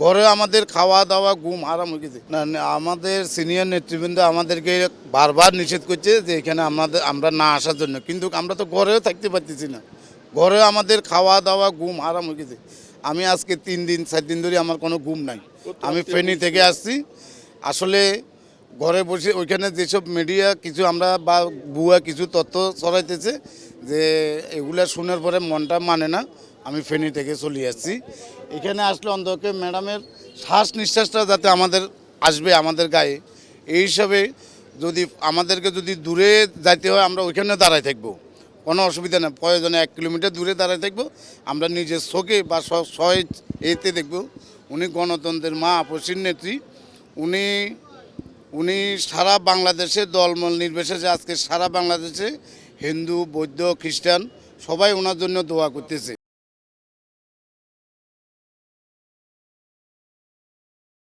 ঘরে আমাদের খাওয়া দাওয়া ঘুম আরাম হয়ে গেছে। না আমাদের সিনিয়র নেতৃবৃন্দ আমাদেরকে বারবার নিষেধ করছে যে এখানে আমাদের আমরা না আসার জন্য। কিন্তু আমরা তো ঘরেও থাকতে পারতেছি না। ঘরে আমাদের খাওয়া দাওয়া ঘুম আরাম হয়ে গেছে। আমি আজকে তিন দিন চার দিন ধরে আমার কোনো ঘুম নাই। আমি ফেনী থেকে আসছি। আসলে ঘরে বসে ওইখানে যেসব মিডিয়া কিছু আমরা বা বুয়া কিছু তথ্য ছড়াইতেছে যে এগুলা শোনার পরে মনটা মানে না। আমি ফেনী থেকে চলে আসছি। এখানে আসলে অন্তকে ম্যাডামের শ্বাস নিঃশ্বাসটা যাতে আমাদের আসবে আমাদের গায়ে। এই হিসাবে যদি আমাদেরকে যদি দূরে যাইতে হয়, আমরা ওইখানে দাঁড়ায় থাকব। কোনো অসুবিধা নেই। প্রয়োজনে এক কিলোমিটার দূরে দাঁড়ায় থাকব। আমরা নিজের চোখে বা সয় এতে দেখব। উনি গণতন্ত্রের মা আপসীর নেত্রী। উনি উনি সারা বাংলাদেশে দলমল নির্বিশেষে আজকে সারা বাংলাদেশে হিন্দু, বৌদ্ধ, খ্রিস্টান সবাই ওনার জন্য দোয়া করতেছে।